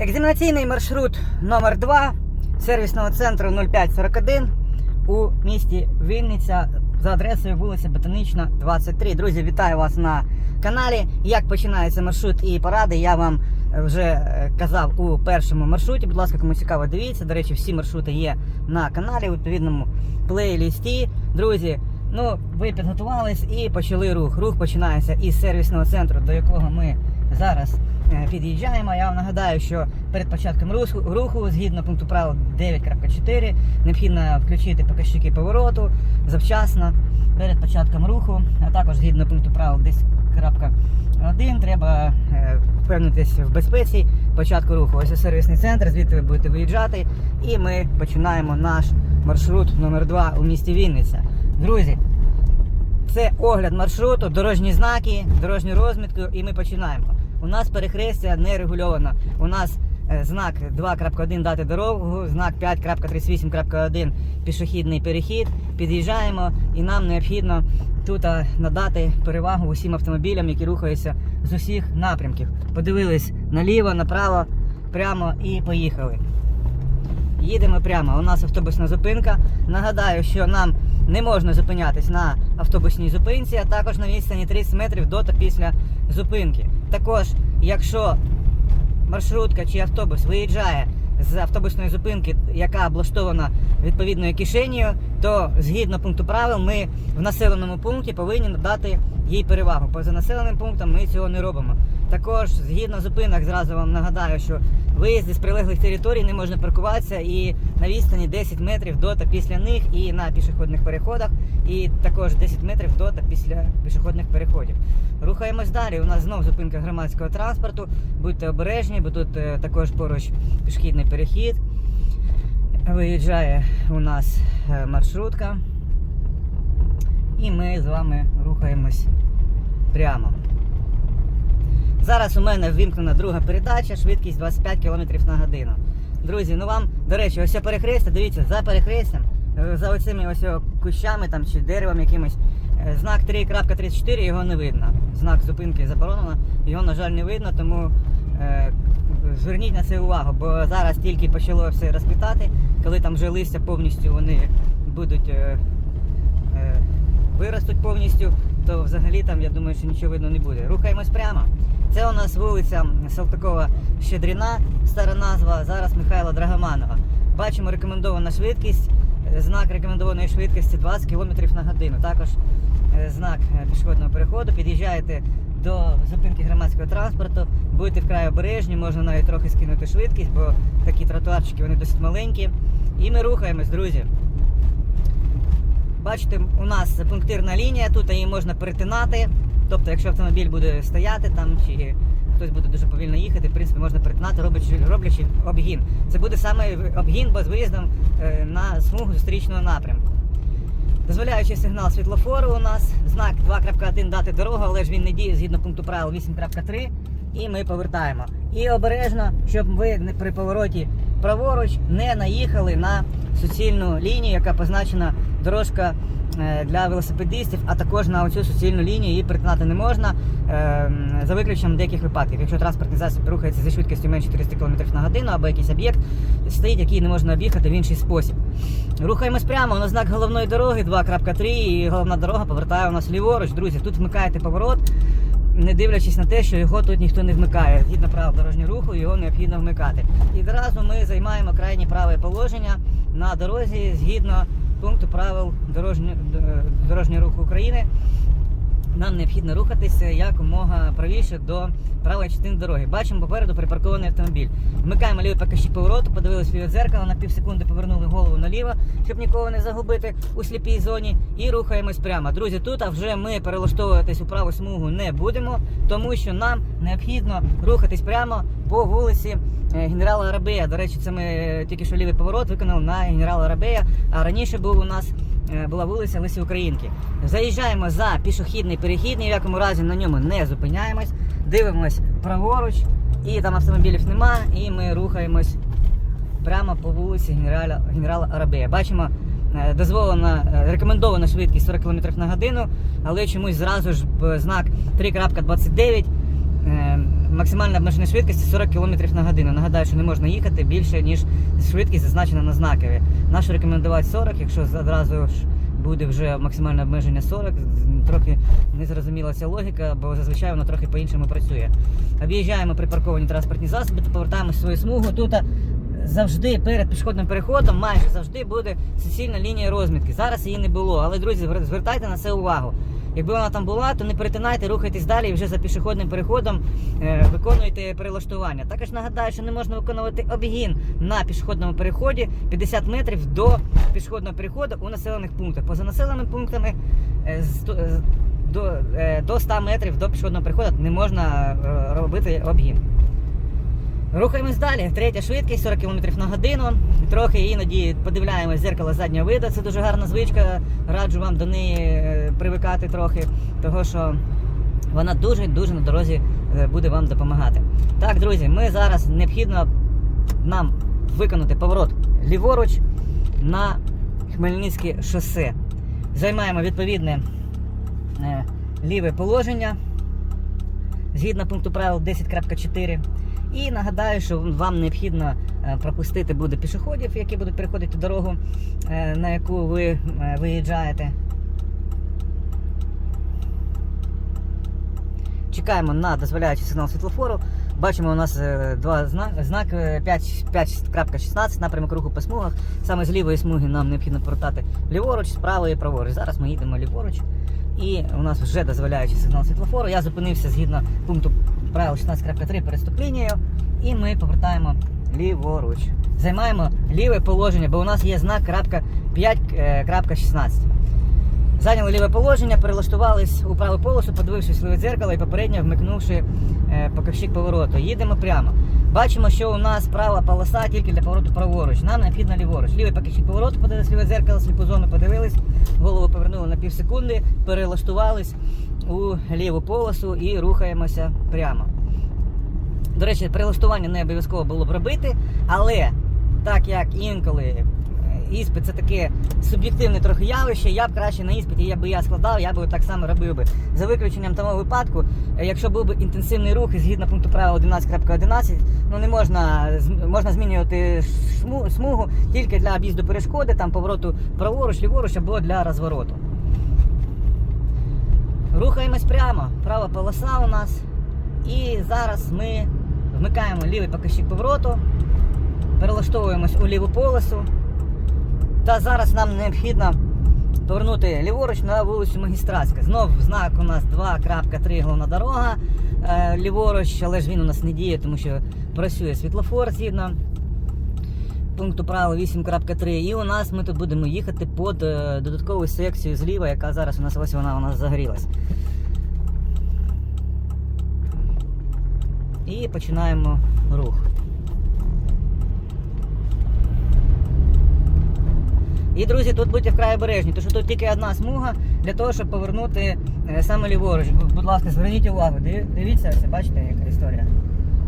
Екзаменаційний маршрут номер 2 сервісного центру 0541 у місті Вінниця за адресою вулиця Ботанічна, 23. Друзі, вітаю вас на каналі. Як починається маршрут і поради, я вам вже е, казав у першому маршруті. Будь ласка, кому цікаво, дивіться. До речі, всі маршрути є на каналі у відповідному плейлісті. Друзі, ну ви підготувались і почали рух. Рух починається із сервісного центру, до якого ми зараз е, під'їжджаємо. Я вам нагадаю, що перед початком руху, руху згідно пункту правил 9.4, необхідно включити показчики повороту завчасно перед початком руху, а також згідно пункту правил 10.1 треба е, впевнитись в безпеці початку руху. Ось сервісний центр, звідти ви будете виїжджати, і ми починаємо наш маршрут номер 2 у місті Вінниця. Друзі, це огляд маршруту, дорожні знаки, дорожню розмітку, і ми починаємо. У нас перехрестя не регульовано. У нас е, знак 2.1 дати дорогу, знак 5.38.1 пішохідний перехід. Під'їжджаємо і нам необхідно тут е, надати перевагу усім автомобілям, які рухаються з усіх напрямків. Подивились наліво, направо, прямо і поїхали. Їдемо прямо. У нас автобусна зупинка. Нагадаю, що нам не можна зупинятись на автобусній зупинці, а також на відстані 30 метрів до та після зупинки. Також, якщо маршрутка чи автобус виїжджає з автобусної зупинки, яка облаштована відповідною кишенею, то згідно пункту правил ми в населеному пункті повинні надати їй перевагу. Поза населеним пунктом ми цього не робимо. Також згідно зупинок, зразу вам нагадаю, що виїзди з прилеглих територій не можна паркуватися і на відстані 10 метрів до та після них, і на пішохідних переходах, і також 10 метрів до та після пішохідних переходів. Рухаємось далі. У нас знов зупинка громадського транспорту. Будьте обережні, бо тут е, також поруч пішохідний перехід. Виїжджає у нас е, маршрутка. І ми з вами рухаємось прямо. Зараз у мене ввімкнена друга передача, швидкість 25 км на годину. Друзі, ну вам, до речі, ось перехрестя, дивіться, за перехрестям, е, за оцими ось кущами там, чи деревом якимось, е, знак 3.34 його не видно. Знак зупинки заборонено, його, на жаль, не видно, тому е, зверніть на це увагу, бо зараз тільки почало все розквітати, коли там вже листя повністю вони будуть. Е, е, виростуть повністю, то взагалі там, я думаю, що нічого видно не буде. Рухаємось прямо. Це у нас вулиця Салтакова Щедріна, стара назва, зараз Михайла Драгоманова. Бачимо рекомендована швидкість, е, знак рекомендованої швидкості 20 км на годину. Також е, знак е, пішохідного переходу. Під'їжджаєте до зупинки громадського транспорту, будете вкрай обережні, можна навіть трохи скинути швидкість, бо такі тротуарчики вони досить маленькі. І ми рухаємось, друзі. Бачите, у нас пунктирна лінія, тут її можна перетинати. Тобто, якщо автомобіль буде стояти там, чи хтось буде дуже повільно їхати, в принципі, можна перетинати, роблячи, роблячи обгін. Це буде саме обгін без виїздом е, на смугу зустрічного напрямку. Дозволяючи сигнал світлофору у нас, знак 2.1 дати дорогу, але ж він не діє згідно пункту правил 8.3. І ми повертаємо. І обережно, щоб ви при повороті праворуч не наїхали на суцільну лінію, яка позначена дорожка для велосипедистів, а також на оцю суцільну лінію її перетинати не можна е, за виключенням деяких випадків. Якщо транспортний засіб рухається зі швидкістю менше 400 км на годину або якийсь об'єкт стоїть, який не можна об'їхати в інший спосіб. Рухаємось прямо на знак головної дороги 2.3 і головна дорога повертає у нас ліворуч. Друзі, тут вмикаєте поворот не дивлячись на те, що його тут ніхто не вмикає. Згідно правил дорожнього руху, його необхідно вмикати. І одразу ми займаємо крайнє праве положення на дорозі згідно пункту правил дорожнього, дорожнього руху України. Нам необхідно рухатися якомога правіше до правої частини дороги. Бачимо попереду припаркований автомобіль. Вмикаємо лівий покажчик повороту, подивилися ліве дзеркало, на пів секунди повернули голову наліво, щоб нікого не загубити у сліпій зоні, і рухаємось прямо. Друзі, тут а вже ми перелаштовуватись у праву смугу не будемо, тому що нам необхідно рухатись прямо по вулиці е, генерала Арабея. До речі, це ми е, тільки що лівий поворот виконали на генерала Арабея, а раніше був у нас була вулиця Лисі Українки. Заїжджаємо за пішохідний перехід, ні в якому разі на ньому не зупиняємось, дивимось праворуч, і там автомобілів нема, і ми рухаємось прямо по вулиці генерала, генерала Арабея. Бачимо, е, дозволена е, рекомендована швидкість 40 км на годину, але чомусь зразу ж знак 3.29 е, максимальна обмежена швидкість 40 км на годину. Нагадаю, що не можна їхати більше, ніж швидкість зазначена на знакові. Нащо рекомендувати 40, якщо одразу ж буде вже максимальне обмеження 40, з- трохи незрозуміла ця логіка, бо зазвичай воно трохи по-іншому працює. Об'їжджаємо припарковані транспортні засоби та повертаємося в свою смугу. Тут завжди перед пішохідним переходом майже завжди буде суцільна лінія розмітки. Зараз її не було, але друзі, звертайте на це увагу. Якби вона там була, то не перетинайте, рухайтесь далі і вже за пішохідним переходом е, виконуйте перелаштування. Також нагадаю, що не можна виконувати обгін на пішохідному переході 50 метрів до пішохідного переходу у населених пунктах. Поза населеними пунктами е, е, до, е, до 100 метрів до пішохідного переходу не можна робити обгін. Рухаємось далі. Третя швидкість 40 км на годину. Трохи іноді подивляємось зеркало заднього виду. Це дуже гарна звичка. Раджу вам до неї привикати трохи, того що вона дуже дуже на дорозі е, буде вам допомагати. Так, друзі, ми зараз необхідно нам виконати поворот ліворуч на Хмельницьке шосе. Займаємо відповідне е, ліве положення згідно пункту правил 10.4. І нагадаю, що вам необхідно е, пропустити буде пішоходів, які будуть переходити дорогу, на яку ви виїжджаєте. Чекаємо на дозволяючий сигнал світлофору. Бачимо, у нас е, два зна- знак е, 5 5.16 напрямок руху по смугах. Саме з лівої смуги нам необхідно повертати ліворуч, з правої праворуч. Зараз ми їдемо ліворуч. І у нас вже дозволяючий сигнал світлофору. Я зупинився згідно пункту правил 16.3 перед стоп-лінією. І ми повертаємо ліворуч. Займаємо ліве положення, бо у нас є знак 5.16. Зайняли ліве положення, перелаштувались у праву полосу, подивившись в дзеркало і попередньо вмикнувши е, показчик повороту. Їдемо прямо. Бачимо, що у нас права полоса тільки для повороту праворуч. Нам необхідно ліворуч. Лівий показчик повороту, подивились в ліве дзеркало, сліпу зону подивились, голову повернули на пів секунди, перелаштувались у ліву полосу і рухаємося прямо. До речі, прилаштування не обов'язково було б робити, але так як інколи іспит це таке суб'єктивне трохи явище, я б краще на іспиті, якби я складав, я б так само робив би. За виключенням того випадку, е, якщо був би інтенсивний рух і згідно пункту правил 11.11, ну не можна можна змінювати смугу тільки для об'їзду перешкоди, там повороту праворуч, ліворуч або для розвороту. Рухаємось прямо, права полоса у нас. І зараз ми вмикаємо лівий показчик повороту, перелаштовуємось у ліву полосу. Та зараз нам необхідно повернути ліворуч на вулицю Магістратська. Знов знак у нас 2.3 головна дорога е, ліворуч, але ж він у нас не діє, тому що працює світлофор згідно пункту правил 8.3. І у нас ми тут будемо їхати під е, додаткову секцію зліва, яка зараз у нас ось вона у нас загорілась. І починаємо рух. І, друзі, тут будьте вкрай обережні, тому що тут тільки одна смуга для того, щоб повернути е, саме ліворуч. Будь ласка, зверніть увагу, дивіться, ось, бачите, яка історія.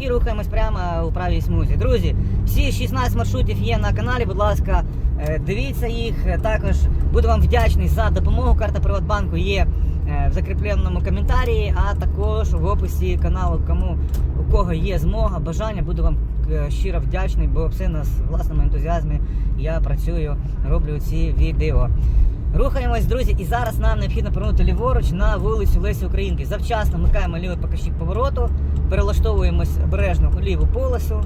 І рухаємось прямо у правій смузі. Друзі, всі 16 маршрутів є на каналі, будь ласка, е, дивіться їх. Також буду вам вдячний за допомогу. Карта Приватбанку є е, в закріпленому коментарі, а також в описі каналу, кому у кого є змога, бажання, буду вам щиро вдячний, бо все на власному ентузіазмі я працюю, роблю ці відео. Рухаємось, друзі, і зараз нам необхідно повернути ліворуч на вулицю Лесі Українки. Завчасно вмикаємо лівий показчик повороту, перелаштовуємось обережно у ліву полосу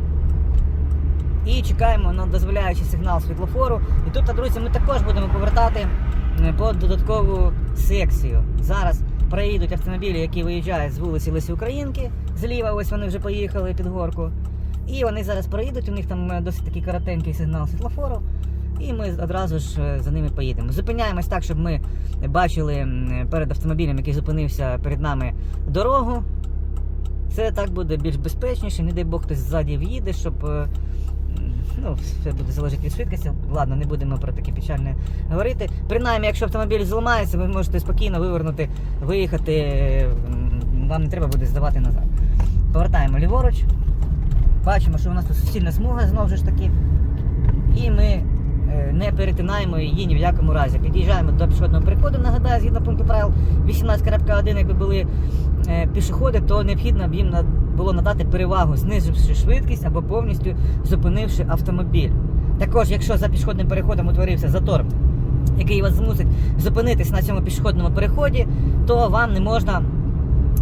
і чекаємо на дозволяючий сигнал світлофору. І тут, друзі, ми також будемо повертати е, по додаткову секцію. Зараз проїдуть автомобілі, які виїжджають з вулиці Лесі Українки. Зліва, ось вони вже поїхали під горку. І вони зараз проїдуть, у них там е, досить такий коротенький сигнал світлофору. І ми одразу ж е, за ними поїдемо. Зупиняємось так, щоб ми бачили перед автомобілем, який зупинився перед нами дорогу. Це так буде більш безпечніше, не дай Бог хтось ззаді в'їде, щоб. е, Ну, все буде залежати від швидкості. Ладно, не будемо про таке печальне говорити. Принаймні, якщо автомобіль зламається, ви можете спокійно вивернути, виїхати. Вам не треба буде здавати назад. Повертаємо ліворуч. Бачимо, що у нас тут суцільна смуга знову ж таки. І ми е, не перетинаємо її ні в якому разі. Під'їжджаємо до пішохідного переходу, нагадаю, згідно пункту правил 18.1, якби були е, пішоходи, то необхідно б їм було надати перевагу, знизивши швидкість або повністю зупинивши автомобіль. Також, якщо за пішохідним переходом утворився затор, який вас змусить зупинитись на цьому пішохідному переході, то вам не можна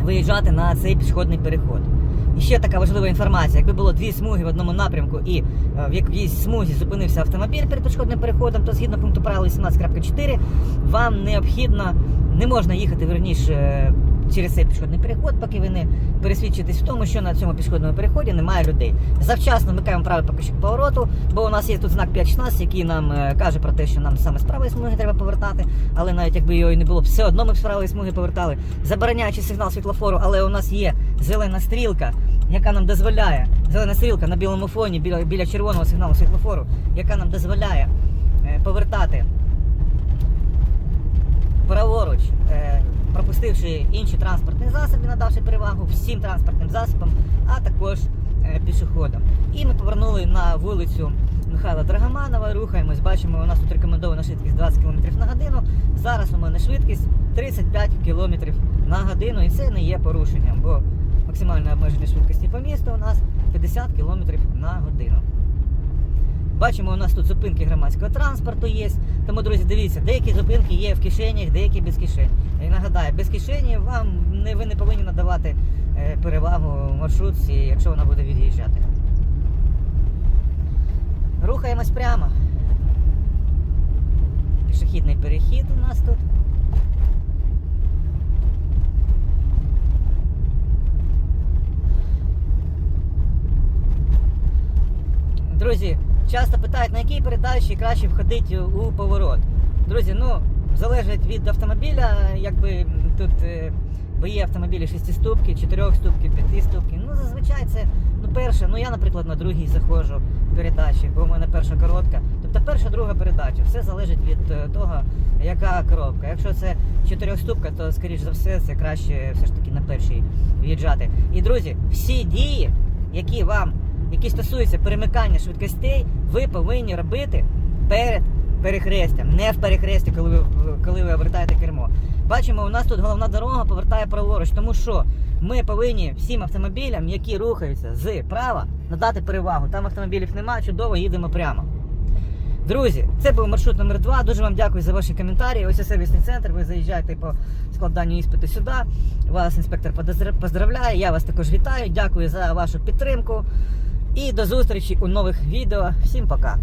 виїжджати на цей пішохідний переход. І ще така важлива інформація: якби було дві смуги в одному напрямку і е, в якійсь смузі зупинився автомобіль перед пішохідним переходом, то згідно пункту правил 18.4 вам необхідно не можна їхати верніше е, через цей пішохідний переход, поки ви не пересвідчитесь в тому, що на цьому пішохідному переході немає людей. Завчасно вмикаємо правий покажчик повороту, бо у нас є тут знак 5.16, який нам е, каже про те, що нам саме з правої смуги треба повертати, але навіть якби його і не було, все одно ми з правої смуги повертали, забороняючи сигнал світлофору, але у нас є зелена стрілка, яка нам дозволяє, зелена стрілка на білому фоні біля, біля червоного сигналу світлофору, яка нам дозволяє е, повертати праворуч, е, пропустивши інші транспортні засоби, надавши перевагу всім транспортним засобам, а також е, пішоходам. І ми повернули на вулицю Михайла Драгоманова, рухаємось, бачимо, у нас тут рекомендована швидкість 20 км на годину. Зараз у мене швидкість 35 км на годину, і це не є порушенням, бо максимальне обмеження швидкості по місту у нас 50 км на годину. Бачимо, у нас тут зупинки громадського транспорту є. Тому, друзі, дивіться, деякі зупинки є в кишенях, деякі без кишень. І нагадаю, без кишені вам не, ви не повинні надавати е, перевагу маршрутці, якщо вона буде від'їжджати. Рухаємось прямо. Пішохідний перехід у нас тут. Друзі, часто питають, на якій передачі краще входити у поворот. Друзі, ну, залежить від автомобіля, якби тут е, бо є автомобілі 6 ступки, 4 ступки, 5 ступки. Ну, зазвичай це ну, перша, ну я, наприклад, на другій заходжу передачі, бо у мене перша коротка. Тобто перша, друга передача. Все залежить від е, того, яка коробка. Якщо це 4 ступка, то скоріш за все це краще все ж таки на першій в'їжджати. І друзі, всі дії, які вам які стосуються перемикання швидкостей, ви повинні робити перед перехрестям, не в перехресті, коли ви коли ви обертаєте кермо. Бачимо, у нас тут головна дорога повертає праворуч, тому що ми повинні всім автомобілям, які рухаються з права, надати перевагу. Там автомобілів немає, чудово, їдемо прямо. Друзі, це був маршрут номер 2 Дуже вам дякую за ваші коментарі. Ось сервісний центр. Ви заїжджаєте по складанню іспиту сюди. Вас інспектор поздравляє. Я вас також вітаю. Дякую за вашу підтримку. І до зустрічі у нових відео. Всім пока!